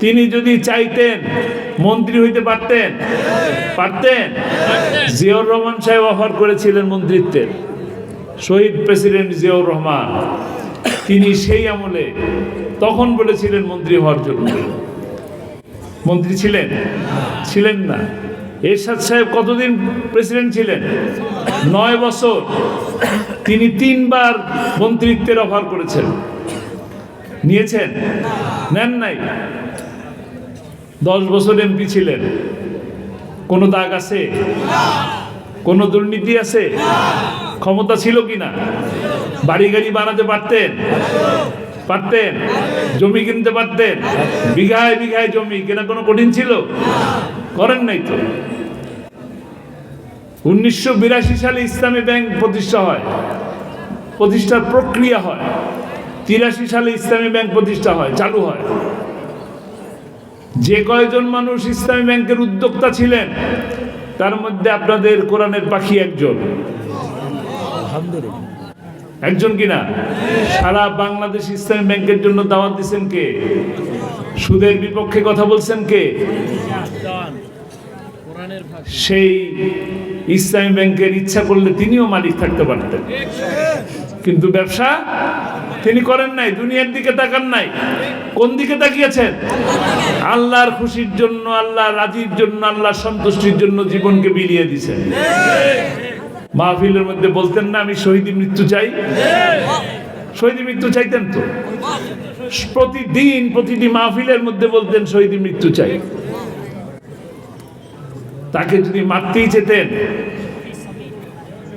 তিনি যদি চাইতেন মন্ত্রী হইতে পারতেন? পারতেন? জিয়াউর রহমান সাহেব অফার করেছিলেন মন্ত্রিত্বের। শহীদ প্রেসিডেন্ট জিয়াউর রহমান তিনি সেই আমলে তখন বলেছিলেন মন্ত্রী হওয়ার জন্য। মন্ত্রী ছিলেন? ছিলেন না। এরশাদ সাহেব কতদিন প্রেসিডেন্ট ছিলেন? নয় বছর। তিনি তিনবার মন্ত্রিত্বের অফার করেছেন। নিয়েছেন? নেন নাই? দশ বছর এমপি ছিলেন। কোনো দাগ আছে? কোনো দুর্নীতি আছে? ক্ষমতা ছিল কি না? বাড়ি গাড়ি বানাতে পারতেন? পারতেন? জমি কিনতে পারতেন? বিঘায় বিঘায় জমি, কেনা কোনো কঠিন ছিল? করেন নাই তো। উনিশশো বিরাশি সালে ইসলামী ব্যাংক প্রতিষ্ঠা হয়। প্রতিষ্ঠার প্রক্রিয়া হয়। তিরাশি সালে ইসলামী ব্যাংক প্রতিষ্ঠা হয়, চালু হয়। যে কয়জন মানুষ ইসলামী ব্যাংকের উদ্যোক্তা ছিলেন তার মধ্যে আপনাদের কোরআনের পাখি একজন। একজন কিনা? সারা বাংলাদেশ ইসলামী ব্যাংকের জন্য দাওয়াত দিচ্ছেন কে? সুদের বিপক্ষে কথা বলছেন কে? সেই ইসলামী ব্যাংকের ইচ্ছা করলে তিনিও মালিক থাকতে পারতেন। কিন্তু ব্যবসা তিনি করেন নাই দুনিয়ার দিকে তাকান নাই। কোন দিকে তাকিয়েছেন? আল্লাহর খুশির জন্য আল্লাহ রাজির জন্য, আল্লাহর সন্তুষ্টির জন্য জীবনকে বিলিয়ে দিছেন মাহফিলের মধ্যে বলতেন না, আমি শহীদি মৃত্যু চাই। শহীদি মৃত্যু চাইতেন তো? প্রতিদিন, প্রতিটি মাহফিলের মধ্যে বলতেন শহীদি মৃত্যু চাই। তাকে যদি মারতেই যেতেন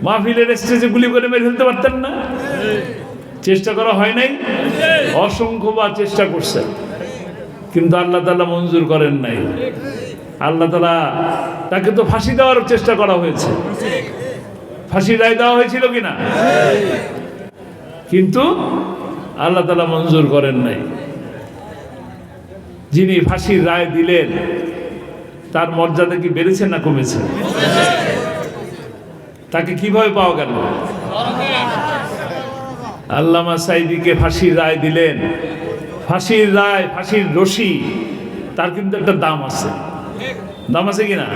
মাহফিলের স্টেজে গুলি করে মেরে ফেলতে পারতেন না? চেষ্টা করা হয় নাই? অসংখ্যবার চেষ্টা করছেন। কিন্তু আল্লাহ তালা মঞ্জুর করেন নাই। আল্লাহ তালা তাকে তো ফাঁসি দেওয়ার চেষ্টা করা হয়েছে। ফাঁসি রায় দেওয়া হয়েছিল কিনা? কিন্তু আল্লাহ তালা মঞ্জুর করেন নাই। যিনি ফাঁসির রায় দিলেন, তার মর্যাদা কি বেড়েছে না কমেছে? তাকে কীভাবে পাওয়া গেল? আল্লামা সাইদিকে ফাঁসির রায় দিলেন। ফাঁসির রায়, ফাঁসির রশি, তার কিন্তু একটা দাম আছে। দাম আছে কিনা?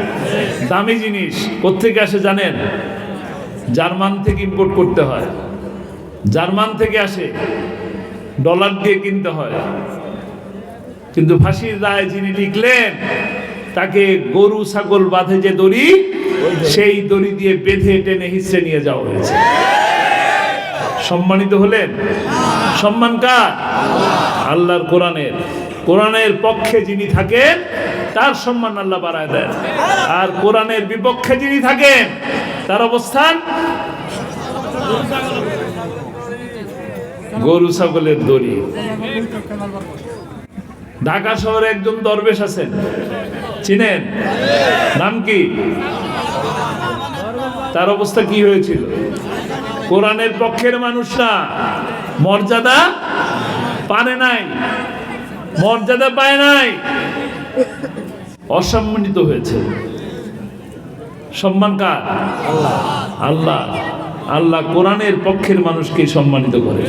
দামি জিনিস কোথেকে আসে জানেন? জার্মান থেকে ইম্পোর্ট করতে হয়। জার্মান থেকে আসে, ডলার দিয়ে কিনতে হয়। কিন্তু ফাঁসির রায় যিনি লিখলেন, তাকে গরু, ছাগল বাঁধে যে দড়ি, সেই দড়ি দিয়ে বেঁধে টেনে হিসড়ে নিয়ে যাওয়া হয়েছে। সম্মানিত হলেন? সম্মান কার? আল্লাহর কোরআনের। কোরআনের পক্ষে যিনি থাকেন, তার সম্মান আল্লাহ বাড়ায় দেন। আর কোরআনের বিপক্ষে যিনি থাকেন, তার অবস্থান গরু ছাগলের দড়ি। ঢাকা শহরে একজন দরবেশ আছেন। চিনেন? নাম কি? তার অবস্থা কি হয়েছিল? কোরআনের পক্ষের মানুষ না মর্যাদা পারে নাই মর্যাদা পায় নাই অসম্মানিত হয়েছে। সম্মান কার? আল্লাহ। আল্লাহ। কোরআনের পক্ষের মানুষকে সম্মানিত করে।